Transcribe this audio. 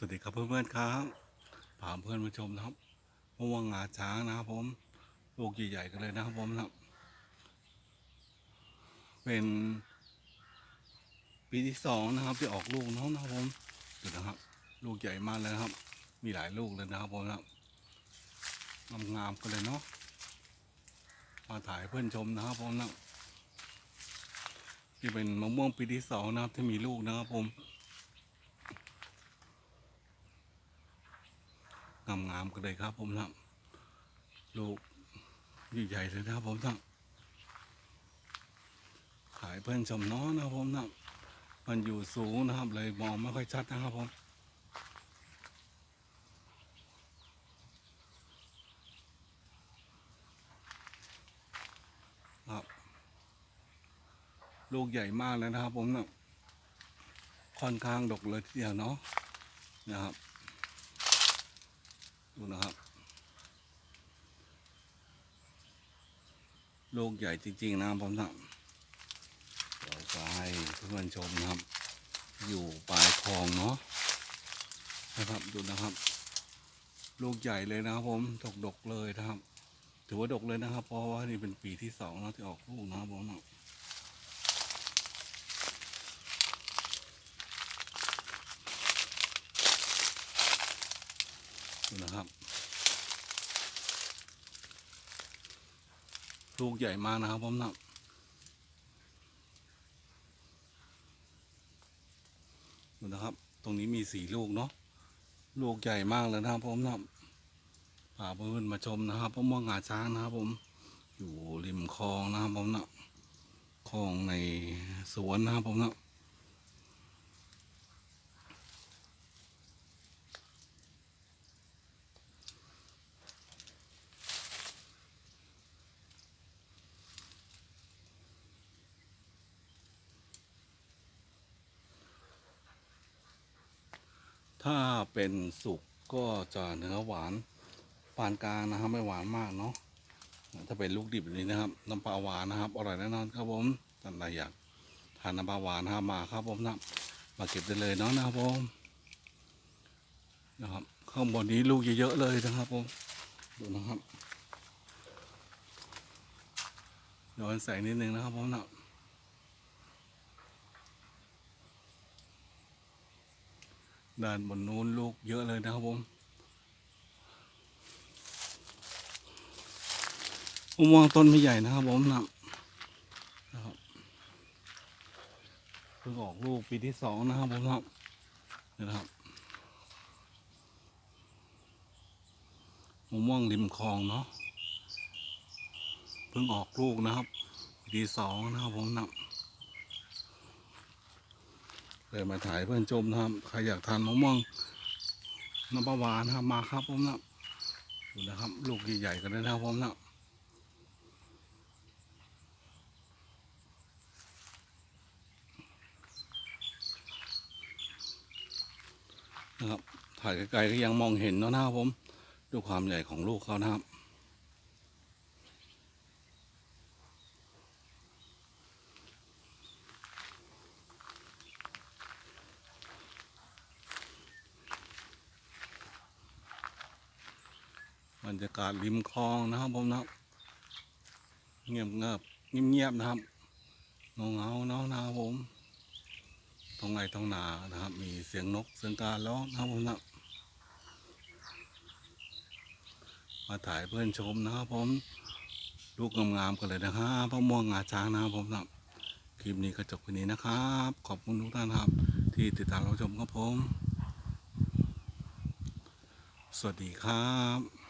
สวัสดีครับเพื่อนๆครับพาเพื่อนมาชมนะครับมะม่วงงาช้างนะครับผมลูกใหญ่ๆกันเลยนะครับผมนะครับ เป็นปีที่สองนะครับที่ออกลูกน้องนะครับผมดูนะครับ ลูกใหญ่มากเลยครับ มีหลายลูกเลยนะครับผมนะครับงามๆกันเลยเนาะมาถ่ายเพื่อนชมนะครับผมนะที่เป็นมะม่วงปีที่สองนะครับที่มีลูกนะครับผม งามๆกันเลยครับ ผมนะลูกใหญ่ๆเลยนะครับผมนะขายเพื่อนชมน้องนะครับผมนะมันอยู่สูงนะครับ เลยมองไม่ค่อยชัดนะครับผมครับลูกใหญ่มากเลยนะครับ ผมนะค่อนข้างดกเลยทีเดียวเนาะนะครับ ดูนะครับ โลกใหญ่จริง ๆ นะครับผมนะเราจะให้เพื่อนชมนะครับ อยู่ปลายคลองเนาะนะครับดูนะครับ ลูกใหญ่เลยนะครับ ผมดกดกเลยนะครับ ถือว่าดกเลยนะครับ เพราะว่านี่เป็นปีที่สองแล้วที่ออกลูกนะครับผม นะครับ ลูกใหญ่มากนะครับผมนะดูนะครับ ตรงนี้มีสี่ลูกเนาะลูกใหญ่มากเลยนะครับผมนะพาเพื่อนมาชมนะครับมะม่วงงาช้างนะครับผม อยู่ริมคลองนะครับผมนะคลองในสวนนะครับผมนะ ถ้าเป็นสุกก็จะเนื้อหวานปานกลางนะครับไม่หวานมากเนาะถ้าเป็นลูกดิบแบบนี้นะครับน้ำปลาหวานนะครับอร่อยแน่นอนครับผมท่านใดอยากทานน้ำปลาหวานนะครับมาครับผมนะมาเก็บได้เลยเนาะนะครับผมนะครับข้างบนนี้ลูกเยอะๆเลยนะครับผมดูนะครับย้อนแสงนิดนึงนะครับผมนะ ด้านบนนู้นลูกเยอะเลยนะครับผมมะม่วงต้นไม่ใหญ่นะครับผมนะนะครับเพิ่งออกลูกปีที่สองนะครับผมนะนี่นะครับมะม่วงริมคลองเนาะเพิ่งออกลูกนะครับปีที่สองนะครับผมนะ เลยมาถ่ายเพื่อนชมนะครับ ใครอยากทานมะม่วงน้ำปลาหวานนะครับมาครับผมนะดูนะครับ ลูกใหญ่ๆกันเลยนะครับผมนะนะครับถ่ายไกลๆก็ยังมองเห็นเนอะนะครับผมดูความใหญ่ของลูกเขานะครับ บรรยากาศริมคลองนะครับผมนะเงียบเงียบเงียบเงียบๆนะครับเงาเงาเนาะนะครับผมตรงไหนตรงหนานะครับ มีเสียงนกเสียงการ้องนะครับผมนะมาถ่ายเพื่อนชมนะครับผมลูกงามๆกันเลยนะครับพระม่วงงาช้างนะครับผมนะคลิปนี้ก็จบแค่นี้นะครับ ขอบคุณทุกท่านครับ ที่ติดตามรับชมครับผม สวัสดีครับ